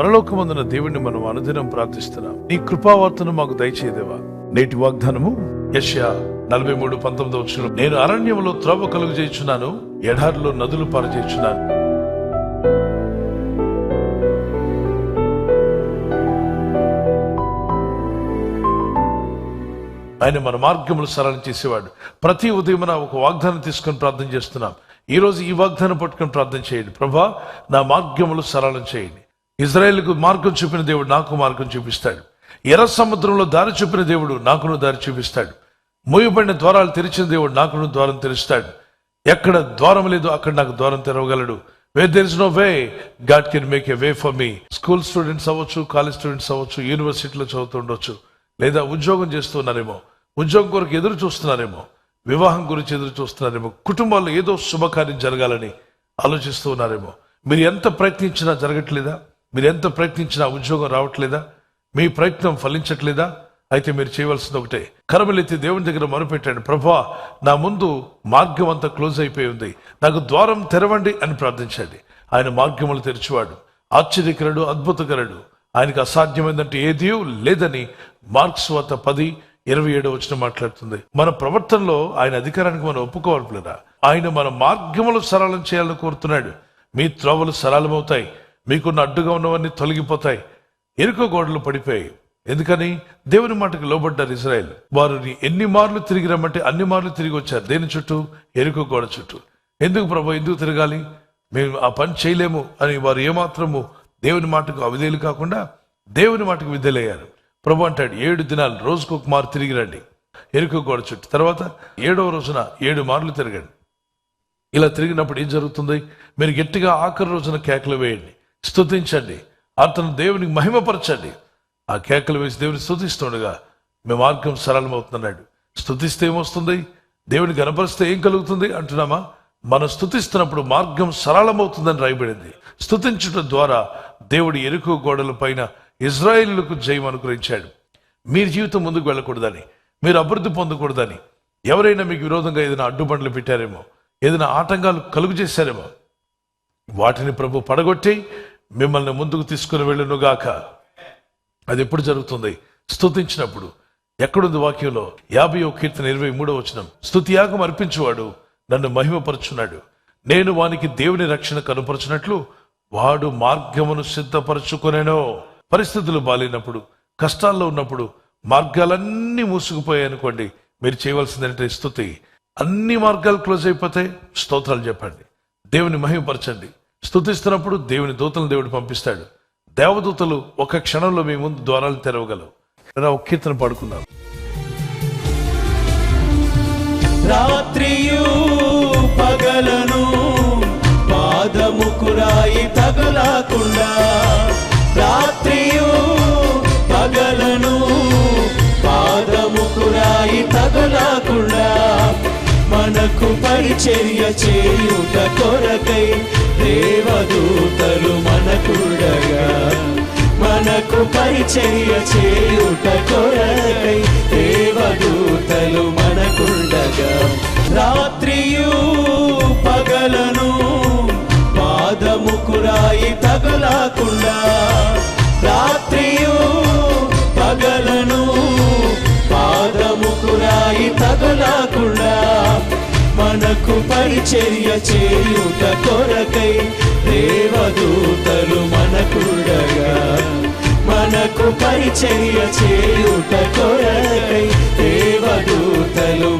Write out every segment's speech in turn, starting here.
పరలోకమందున దేవుణ్ణి మనం అనుదినం ప్రార్థిస్తున్నాం. నీ కృపావర్తను మాకు దయచేదేవా నేటి వాగ్దానము యష్యా నలభై మూడు పంతొమ్మిది వచ్చిన నేను అరణ్యంలో త్రోవ కలుగు చేయుచున్నాను ఎడారిలో నదులు పారచేయుచున్నాను ఆయన మన మార్గములు సరళం చేసేవాడు. ప్రతి ఉదయమున ఒక వాగ్దానం తీసుకొని ప్రార్థన చేస్తున్నాం. ఈరోజు ఈ వాగ్దానం పట్టుకొని ప్రార్థన చేయండి. ప్రభా నా మార్గములు సరళం చేయండి. ఇజ్రాయేల్కు మార్గం చూపిన దేవుడు నాకు మార్గం చూపిస్తాడు. ఎర్ర సముద్రంలో దారి చూపిన దేవుడు నాకును దారి చూపిస్తాడు. మూయబడిన ద్వారాలు తెరిచిన దేవుడు నాకును ద్వారం తెరుస్తాడు. ఎక్కడ ద్వారం లేదో అక్కడ నాకు ద్వారం తెరవగలడు. Way there is no way God can make a way for me school students అవ్వచ్చు కాలేజ్ స్టూడెంట్స్ అవ్వచ్చు యూనివర్సిటీలో చదువుతుండొచ్చు లేదా ఉద్యోగం చేస్తున్నారేమో ఉద్యోగం కొరకు ఎదురు చూస్తున్నారేమో వివాహం గురించి ఎదురు చూస్తున్నారేమో కుటుంబాల్లో ఏదో శుభకార్యం జరగాలని ఆలోచిస్తూ ఉన్నారేమో. మీరు ఎంత ప్రయత్నించినా జరగట్లేదా? మీరు ఎంత ప్రయత్నించినా ఉద్యోగం రావట్లేదా? మీ ప్రయత్నం ఫలించట్లేదా? అయితే మీరు చేయవలసింది ఒకటే. కరమలెత్తి దేవుని దగ్గర మొరపెట్టండి. ప్రభా నా ముందు మార్గం అంతా క్లోజ్ అయిపోయి ఉంది. నాకు ద్వారం తెరవండి అని ప్రార్థించండి. ఆయన మార్గములు తెరిచివాడు. ఆశ్చర్యకరుడు అద్భుతకరుడు. ఆయనకు అసాధ్యమైందంటే ఏదీ లేదని మార్క్స్ వద్ద పది ఇరవై ఏడు వచ్చిన మాట్లాడుతుంది. మన ప్రవర్తనలో ఆయన అధికారానికి మనం ఒప్పుకోవాలి ఆయన మన మార్గములు సరళం చేయాలని కోరుతున్నాడు. మీ త్రోవలు సరళమవుతాయి. మీకున్న అడ్డుగా ఉన్నవన్నీ తొలగిపోతాయి. ఎరుక గోడలు పడిపోయాయి. ఎందుకని? దేవుని మాటకు లోబడ్డారు ఇజ్రాయెల్ వారిని ఎన్ని మార్లు తిరిగి రమ్మంటే అన్ని మార్లు తిరిగి వచ్చారు. దేని చుట్టూ? ఎరుక గోడ చుట్టూ. ఎందుకు ప్రభు ఎందుకు తిరగాలి? మేము ఆ పని చేయలేము అని వారు ఏమాత్రము దేవుని మాటకు అవిధేలు కాకుండా దేవుని మాటకు విధేలయ్యారు ప్రభు అంటాడు ఏడు దినాలు రోజుకు ఒక మారు తిరిగి రండి. ఎరుక గోడ చుట్టూ. తర్వాత ఏడవ రోజున ఏడు మార్లు తిరగండి. ఇలా తిరిగినప్పుడు ఏం జరుగుతుంది? మీరు గట్టిగా ఆఖరి రోజున కేకలు వేయండి. స్థుతించండి అతను దేవునికి మహిమపరచండి. ఆ కేకలు వేసి దేవుని స్థుతిస్తుండగా మీ మార్గం సరళమవుతున్నాడు. స్తుతిస్తే ఏమొస్తుంది? దేవుని కనపరిస్తే ఏం కలుగుతుంది అంటున్నామా? మనం స్తుతిస్తున్నప్పుడు మార్గం సరళమవుతుందని రాయబడింది. స్థుతించడం ద్వారా దేవుడి ఎరుకు గోడల పైన ఇజ్రాయిల్కు జయం అనుగ్రహించాడు. మీరు జీవితం ముందుకు వెళ్ళకూడదని మీరు అభివృద్ధి పొందకూడదని ఎవరైనా మీకు విరోధంగా ఏదైనా అడ్డుబండ్లు పెట్టారేమో ఏదైనా ఆటంకాలు కలుగు చేశారేమో వాటిని ప్రభు పడగొట్టి మిమ్మల్ని ముందుకు తీసుకుని వెళ్ళునుగాక. అది ఎప్పుడు జరుగుతుంది? స్థుతించినప్పుడు ఎక్కడుంది వాక్యంలో? యాభై కీర్తన ఇరవై మూడో వచనం. స్థుతియాగం అర్పించువాడు నన్ను మహిమపరుచున్నాడు. నేను వానికి దేవుని రక్షణ కనుపరచినట్లు వాడు మార్గమును సిద్ధపరచుకునేనో. పరిస్థితులు బాలేనప్పుడు కష్టాల్లో ఉన్నప్పుడు మార్గాలన్నీ మూసుకుపోయాయి అనుకోండి. మీరు చేయవలసిందంటే స్థుతి అన్ని మార్గాలు క్లోజ్ అయిపోతాయి. స్తోత్రాలు చెప్పండి. దేవుని మహిమపరచండి. స్థుతిస్తున్నప్పుడు దేవుని దూతలను దేవుడు పంపిస్తాడు. దేవదూతలు ఒక క్షణంలో మీ ముందు ద్వారాలు తెరవగలవు. ఒక కీర్తన పాడుకుందాం. రాత్రియు పగలను పాదముకురాయి తగలకుండా రాత్రియు పగలను పాదముకురాయి తగలా మనకు పరిచర్య చేయుట కొరకై దేవదూతలు మనకుడగా. మనకు పరిచర్య చేయుట కొరకై దేవదూతలు మనకుండగా. రాత్రియు పగలను పాదముకురాయి తగలకుండా. రాత్రియు పగలను పాదముకురాయి తగలకుండా. మనకు పరిచర్య చేయుట కొరకై దేవదూతలు మనకుడగా. మనకు పరిచర్య చేయుట కొరకై దేవదూతలు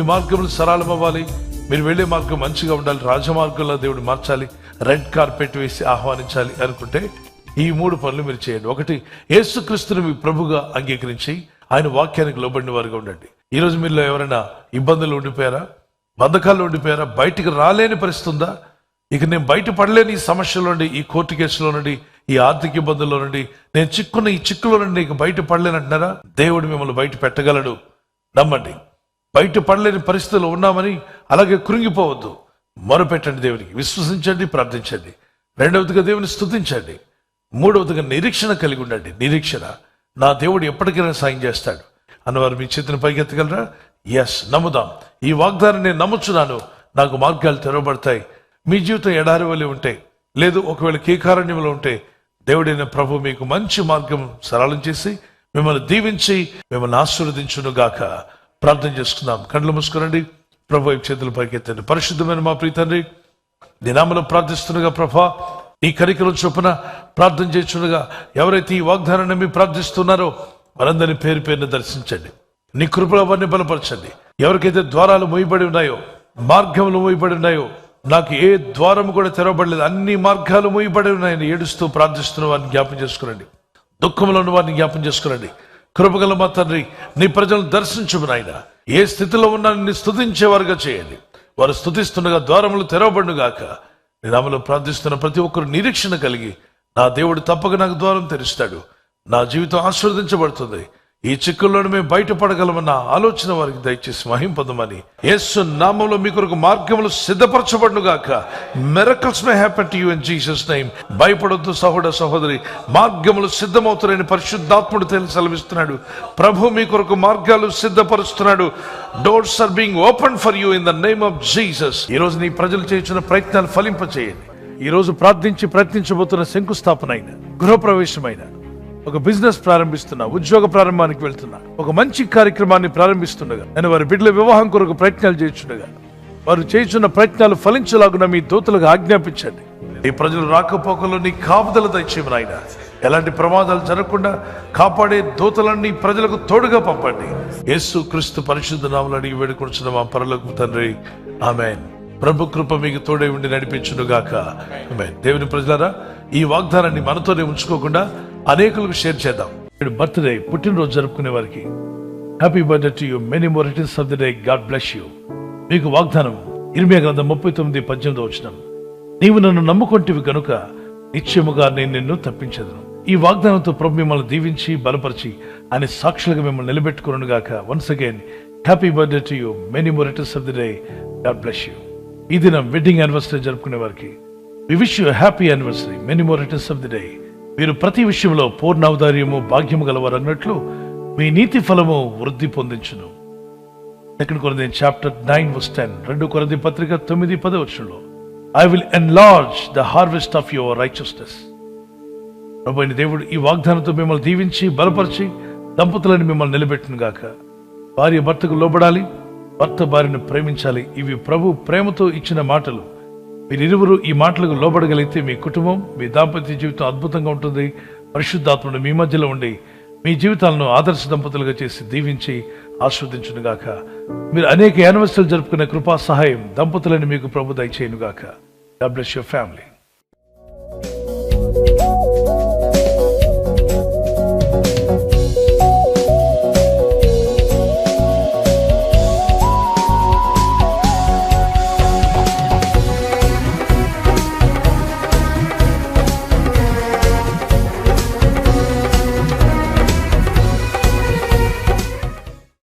మీ మార్గములు సరళమవ్వాలి మీరు వెళ్ళే మార్గం మంచిగా ఉండాలి. రాజమార్గంలో దేవుడు మార్చాలి. రెడ్ కార్పెట్ వేసి ఆహ్వానించాలి అనుకుంటే ఈ మూడు పనులు మీరు చేయండి. ఒకటి యేసుక్రీస్తుని మీ ప్రభుగా అంగీకరించి ఆయన వాక్యానికి లోబడిన వారుగా ఉండండి. ఈ రోజు మీలో ఎవరైనా ఇబ్బందులు ఉండిపోయారా? బంధకాలు ఉండిపోయారా? బయటికి రాలేని పరిస్థితి ఉందా? ఇక నేను బయట పడలేని ఈ సమస్యలో నుండి ఈ కోర్టు కేసులో నుండి ఈ ఆర్థిక ఇబ్బందుల్లో నుండి నేను చిక్కున్న ఈ చిక్కులో నుండి నీకు బయట పడలేనంటున్నారా దేవుడు మిమ్మల్ని బయట పెట్టగలడు. నమ్మండి. బయట పడలేని పరిస్థితుల్లో ఉన్నామని అలాగే కృంగిపోవద్దు. మొరపెట్టండి దేవునికి విశ్వసించండి ప్రార్థించండి. రెండవదిగా దేవుని స్థుతించండి మూడవదిగా నిరీక్షణ కలిగి ఉండండి. నిరీక్షణ. నా దేవుడు ఎప్పటికైనా సాయం చేస్తాడు. అన్నవారు మీ చేతిని పైకెత్తగలరా ఎస్ నమ్ముదాం. ఈ వాగ్దానం నేను నమ్ముచున్నాను. నాకు మార్గాలు తెరవబడతాయి. మీ జీవితం ఎడారి వలె ఉంటే లేదు ఒకవేళ కీకారణ్యంలో ఉంటే దేవుడైన ప్రభు మీకు మంచి మార్గం సరళం చేసి మిమ్మల్ని దీవించి మిమ్మల్ని ఆశీర్వదించును గాక ప్రార్థన చేసుకుందాం. కండ్లు మూసుకురండి. ప్రభు వైపు చేతులు పైకెత్తండి. పరిశుద్ధమైన మా ప్రీతండ్రి దినామలో ప్రార్థిస్తుండగా ప్రభా ఈ కరికలు చొప్పున ప్రార్థన చేస్తుండగా ఎవరైతే ఈ వాగ్దానాన్ని మీ ప్రార్థిస్తున్నారో వారందరినీ పేరు పేరుని దర్శించండి. నీ కృపలో వారిని బలపరచండి. ఎవరికైతే ద్వారాలు మూయబడి ఉన్నాయో మార్గములు మూయబడి ఉన్నాయో నాకు ఏ ద్వారం కూడా తెరవబడలేదు. అన్ని మార్గాలు మూయబడి ఉన్నాయని ఏడుస్తూ ప్రార్థిస్తున్న వారిని జ్ఞాపం చేసుకురండి. దుఃఖంలో ఉన్న వారిని జ్ఞాపం చేసుకురండి. కృపగల మా తండ్రి నీ ప్రజలను దర్శించుము నాయన. ఏ స్థితిలో ఉన్నా నిన్ను స్థుతించేవారుగా చేయండి. వారు స్తుతిస్తుండగా ద్వారములు తెరవబడును నిరామలో ప్రార్థిస్తున్న ప్రతి ఒక్కరు నిరీక్షణ కలిగి నా దేవుడు తప్పక నాకు ద్వారం తెరుస్తాడు. నా జీవితం ఆశీర్వదించబడుతుంది. ఈ చిక్కుల్లోనే మేము బయటపడగలమన్న ఆలోచన వారికి దయచేసి మహింపదమని యేసు నామంలో మీ కొరకు మార్గములు సిద్ధపరచబడును గాక miracles may happen to you in Jesus name భయపడొద్దు సహోదర సహోదరి మార్గములు సిద్ధమవుతున్నాయని పరిశుద్ధాత్ముడు తెలిసి సెలవిస్తున్నాడు. ప్రభు మీ కొరకు మార్గాలు సిద్ధపరుస్తున్నాడు. Doors are being open for you in the name of Jesus ఈ రోజు నీ ప్రజలు చేసిన ప్రయత్నాలు ఫలింపచేయండి. ఈ రోజు ప్రార్థించి ప్రయత్నించబోతున్న శంకుస్థాపన అయిన గృహప్రవేశమైన ఒక బిజినెస్ ప్రారంభిస్తున్నా ఉద్యోగ ప్రారంభానికి వెళ్తున్నా ఒక మంచి కార్యక్రమాన్ని ప్రారంభిస్తుండగా నేను వారి బిడ్డల వివాహం కొరకు ప్రయత్నాలు చేయించుండగా వారు చేస్తున్న ప్రయత్నాలు ఫలించలాగున మీ దూతలకు ఆజ్ఞాపించండి. ఈ ప్రజలు రాకపోకల్లో నీ కాపుదల దయచేయమని ఆయన ఎలాంటి ప్రమాదాలు జరగకుండా కాపాడే దూతలన్నీ ప్రజలకు తోడుగా పంపండి. యేసు క్రీస్తు పరిశుద్ధ నామలు అడిగి వేడుకొచ్చిన మా పరలోకి తండ్రి. ఆమె ప్రభు కృప మీకు తోడే ఉండి నడిపించును ఆమె దేవుని ప్రజలారా ఈ వాగ్దానాన్ని మనతోనే ఉంచుకోకుండా అనేకులకు షేర్ చేద్దాం. ఇప్పుడు బర్త్డే పుట్టినరోజు జరుపుకునే వారికి. Happy birthday to you many more returns of the day God bless you మీకు వాగ్దానం ఇరిమియా గ్రంథం ముప్పై తొమ్మిది పద్దెనిమిది వచ్చిన నీవు నన్ను నమ్ముకొంటివి కనుక నిత్యముగా నేను నిన్ను తప్పించదును. ఈ వాగ్దానంతో ప్రభు మిమ్మల్ని దీవించి బలపరిచి ఆయన సాక్షులుగా మిమ్మల్ని నిలబెట్టుకున్నాను గాక. Once again happy birthday to you many more returns of the day God bless you ఈ దినం వెడ్డింగ్ యానివర్సరీ జరుపుకునే వారికి. We wish you happy anniversary many more of the day మీరు ప్రతి విషయంలో పూర్ణావధార్యము భాగ్యము గలవారు అన్నట్లు మీ నీతి ఫలము వృద్ధి పొందించును. సెకండ్ కొరది చాప్టర్ నైన్ వర్స్ టెన్ రెండు కొరది పత్రిక తొమ్మిది పది వర్షంలో I will enlarge the harvest of your righteousness ప్రభు దేవుడు ఈ వాగ్దానంతో మిమ్మల్ని దీవించి బలపరిచి దంపతులను మిమ్మల్ని నిలబెట్టును గాక. భార్య భర్తకు లోబడాలి భర్త భార్యను ప్రేమించాలి. ఇవి ప్రభు ప్రేమతో ఇచ్చిన మాటలు. మీరిరువురు ఈ మాటలకు లోబడగలిగితే మీ కుటుంబం మీ దాంపత్య జీవితం అద్భుతంగా ఉంటుంది. పరిశుద్ధాత్ముడు మీ మధ్యలో ఉండి మీ జీవితాలను ఆదర్శ దంపతులుగా చేసి దీవించి ఆస్వాదించునుగాక. మీరు అనేక యానివర్సరీలు జరుపుకునే కృపా సహాయం దంపతులని మీకు ప్రభు దయచేయునుగాక. God bless your family